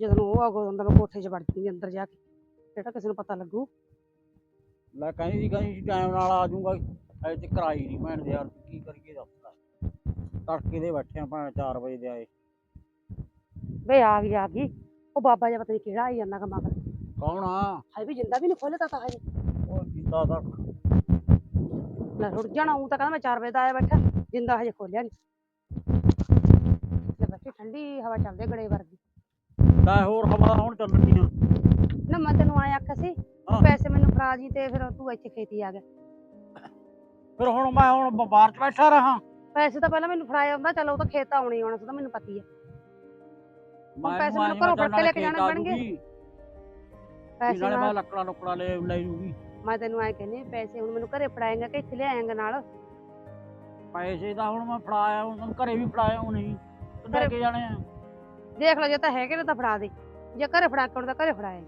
ਜਦੋਂ ਉਹ ਆਗੋ ਅੰਦਰ ਮੈਂ ਕੋਠੇ 'ਚ ਵੜ ਜੂਗੀ ਅੰਦਰ ਜਾ ਕੇ। ਜਿਹੜਾ ਕਿਸੇ ਨੂੰ ਪਤਾ ਲੱਗੂ। ਲੈ ਕਹਿੰਦੀ ਸੀ ਕਹਿੰਦੀ ਟਾਈਮ ਨਾਲ ਆ ਜਾਊਗਾ। ਅਜੇ ਤੇ ਕਰਾਈ ਨਹੀਂ ਭੈਣ ਦੇ ਯਾਰ ਕੀ ਕਰੀਏ ਦੱਸ। ਲੈ। ਤੜਕੇ ਦੇ ਬੈਠੇ ਆ ਭੈਣ 4 ਵਜੇ ਦੇ ਆਏ। ਵੇ ਆ ਗਈ ਆ ਗਈ। ਉਹ ਬਾਬਾ ਜਿਹਾ ਪਤਾ ਨਹੀਂ ਕਿਹੜਾ ਆਈ ਜਾਂਦਾ ਗਾ ਮਗਰ ਕੌਣ ਆ? ਹਾਏ ਵੀ ਜਿੰਦਾ ਵੀ ਨਹੀਂ ਖੋਲ੍ਹਦਾ ਤਾਂ ਹਜੇ। ਉਹ ਜਿੱਦਾਂ ਦਾ ਲੈ ਰੁੜ ਜਾਣਾ ਉਹ ਤਾਂ ਕਹਿੰਦਾ ਮੈਂ 4 ਵਜੇ ਦਾ ਆਇਆ ਬੈਠਾ। ਜਿੰਦਾ ਹਜੇ ਖੋਲਿਆ ਨਹੀਂ ਲੈ ਬੈਠੀ ਠੰਡੀ ਹਵਾ ਚੱਲਦੇ ਗੜੇ ਵਰਗੀ। ਲੈ ਹੋਰ ਹਵਾ ਹੁਣ ਚੱਲਣੀਆਂ ਨਾ ਮੈਂ ਤੈਨੂੰ ਆਇਆ ਆਖਿਆ ਸੀ ਹਾਂ। ਪੈਸੇ ਮੈਨੂੰ ਫੜਾ ਜੀ ਤੇ ਫਿਰ ਤੂੰ ਇੱਥੇ ਖੇਤੀ ਆ ਗਿਆ। ਫਿਰ ਹੁਣ ਮੈਂ ਹੁਣ ਬਾਹਰ ਚ ਬੈਠਾ ਰਹਾ। ਪੈਸੇ ਤਾਂ ਪਹਿਲਾਂ ਮੈਨੂੰ ਫੜਾਇਆ ਹੁੰਦਾ ਚਲੋ ਉਹ ਤਾਂ ਖੇਤ ਆਉਣੀ ਆਉਣਾ ਸੀ ਤਾਂ ਮੈਨੂੰ ਪਤੀ ਹੈ ਮੈਂ ਪੈਸੇ ਮੈਨੂੰ ਘਰੋਂ ਫੜ ਕੇ ਲੈ ਕੇ ਜਾਣੇ ਆ ਪੈਣਗੇ। ਪੈਸੇ ਨਾਲੇ ਮੈਂ ਨਾਲ ਲੱਕੜਾਂ ਲੁੱਕੜਾਂ ਲੈ ਲੈ ਜੂਗੀ। ਮੈਂ ਤੈਨੂੰ ਐ ਕਹਿੰਦੀ ਪੈਸੇ ਹੁਣ ਮੈਨੂੰ ਘਰੇ ਫੜਾਏਗਾ ਕਿ ਇੱਥੇ ਲਿਆਏਗਾ ਨਾਲ? ਪੈਸੇ ਤਾਂ ਹੁਣ ਮੈਂ ਫੜਾਇਆ ਉਹਨਾਂ ਘਰੇ ਵੀ ਫੜਾਇਆ ਉਹ ਨਹੀਂ ਤੇ ਲੈ ਘਰੇ- ਕੇ ਜਾਣੇ ਆ? ਦੇਖ ਲੈ ਜੇ ਤਾਂ ਹੈਗੇ ਨੇ ਤਾਂ ਫੜਾ ਦੇ। ਜੇ ਘਰੇ ਫੜਾ ਕੇ ਆਉਣਾ ਤਾਂ ਘਰੇ ਫੜਾਏ।